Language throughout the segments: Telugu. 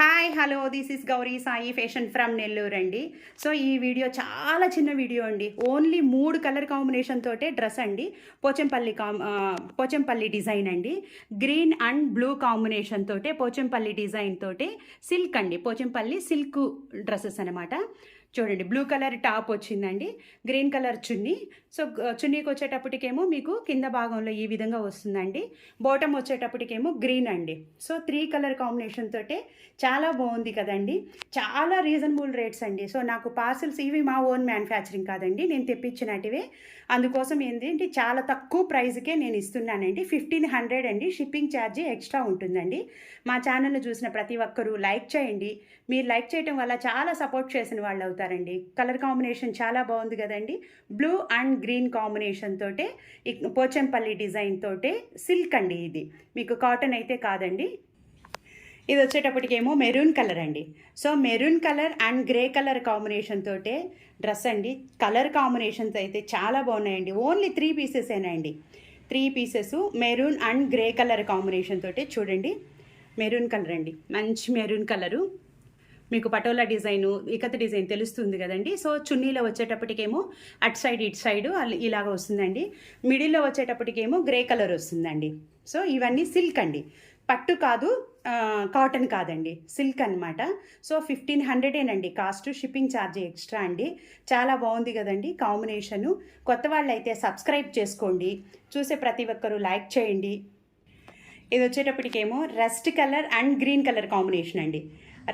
Ha! Hi hello this is Gowri Sai fashion from Nellore అండి. సో ఈ వీడియో చాలా చిన్న వీడియో అండి. ఓన్లీ మూడు కలర్ కాంబినేషన్ తోటే డ్రెస్ అండి. పోచంపల్లి కాం పోచంపల్లి డిజైన్ అండి. గ్రీన్ అండ్ బ్లూ కాంబినేషన్ తోటే పోచంపల్లి డిజైన్ తోటే సిల్క్ అండి. పోచంపల్లి సిల్క్ డ్రెస్సెస్ అనమాట చూడండి బ్లూ కలర్ టాప్ వచ్చిందండి. గ్రీన్ కలర్ చున్నీ. సో చున్నీకి వచ్చేటప్పటికేమో మీకు కింద భాగంలో ఈ విధంగా వస్తుందండి. బాటమ్ వచ్చేటప్పటికేమో గ్రీన్ అండి. సో త్రీ కలర్ కాంబినేషన్ తోటే చాలా బాగుంది కదండి. చాలా రీజనబుల్ రేట్స్ అండి. సో నాకు పార్సల్స్ ఇవి మా ఓన్ మ్యానుఫ్యాక్చరింగ్ కాదండి. నేను తెప్పించినటివే. అందుకోసం ఏంటంటే చాలా తక్కువ ప్రైస్కే నేను ఇస్తున్నానండి. ఫిఫ్టీన్ హండ్రెడ్ అండి. షిప్పింగ్ ఛార్జీ ఎక్స్ట్రా ఉంటుందండి. మా ఛానల్ను చూసిన ప్రతి ఒక్కరూ లైక్ చేయండి. మీరు లైక్ చేయటం వల్ల చాలా సపోర్ట్ చేసిన వాళ్ళు అవుతారండి. కలర్ కాంబినేషన్ చాలా బాగుంది కదండి. బ్లూ అండ్ గ్రీన్ కాంబినేషన్ తోటే పోచంపల్లి డిజైన్ తోటే సిల్క్ అండి ఇది. మీకు కాటన్ అయితే కాదండి. ఇది వచ్చేటప్పటికేమో మెరూన్ కలర్ అండి. So maroon colour and grey colour combination తోటే డ్రెస్ అండి. కలర్ కాంబినేషన్స్ అయితే చాలా బాగున్నాయండి. Only three పీసెసేనండి three pieces maroon and grey colour combination తోటే చూడండి. మెరూన్ కలర్ అండి. మంచి మెరూన్ కలరు. మీకు పటోలా డిజైను ఇకత డిజైన్ తెలుస్తుంది కదండి. సో చున్నీలో వచ్చేటప్పటికేమో అటు సైడ్ ఇటు సైడ్ ఇలాగ వస్తుందండి. మిడిల్లో వచ్చేటప్పటికేమో గ్రే కలర్ వస్తుందండి. సో ఇవన్నీ సిల్క్ అండి. పట్టు కాదు కాటన్ కాదండి సిల్క్ అన్నమాట. సో ఫిఫ్టీన్ హండ్రెడేనండి కాస్ట్ షిప్పింగ్ ఛార్జ్ ఎక్స్ట్రా అండి. చాలా బాగుంది కదండి కాంబినేషను. కొత్త వాళ్ళు అయితే సబ్స్క్రైబ్ చేసుకోండి. చూసే ప్రతి ఒక్కరూ లైక్ చేయండి. ఇది వచ్చేటప్పటికేమో rust colour and green colour combination అండి.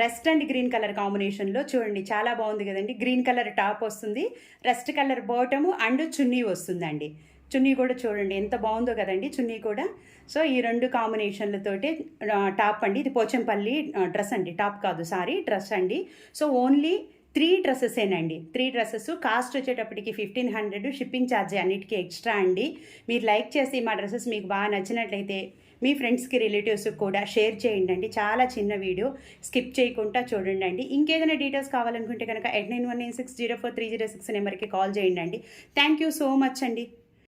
రెస్ట్ అండ్ గ్రీన్ కలర్ కాంబినేషన్లో చూడండి చాలా బాగుంది కదండి. గ్రీన్ కలర్ టాప్ వస్తుంది రెస్ట్ కలర్ బాటము అండ్ చున్నీ వస్తుందండి. చున్నీ కూడా చూడండి ఎంత బాగుందో కదండి చున్నీ కూడా. సో ఈ రెండు కాంబినేషన్లతోటి టాప్ అండి. ఇది పోచంపల్లి డ్రెస్ అండి. టాప్ కాదు సారీ డ్రెస్ అండి. సో ఓన్లీ త్రీ డ్రెస్సెసేనండి. త్రీ డ్రెస్సెస్ కాస్ట్ వచ్చేటప్పటికి ఫిఫ్టీన్ హండ్రెడ్ షిప్పింగ్ ఛార్జ్ అన్నిటికీ ఎక్స్ట్రా అండి. మీరు లైక్ చేసి మా డ్రెస్సెస్ మీకు బాగా నచ్చినట్లయితే మీ ఫ్రెండ్స్కి రిలేటివ్స్కి కూడా షేర్ చేయండి అండి. చాలా చిన్న వీడియో స్కిప్ చేయకుండా చూడండి అండి. ఇంకేదైనా డీటెయిల్స్ కావాలనుకుంటే కనుక eight nine one nine six zero four three zero six నెంబర్కి కాల్ చేయండి అండి. థ్యాంక్ యూ సో మచ్ అండి.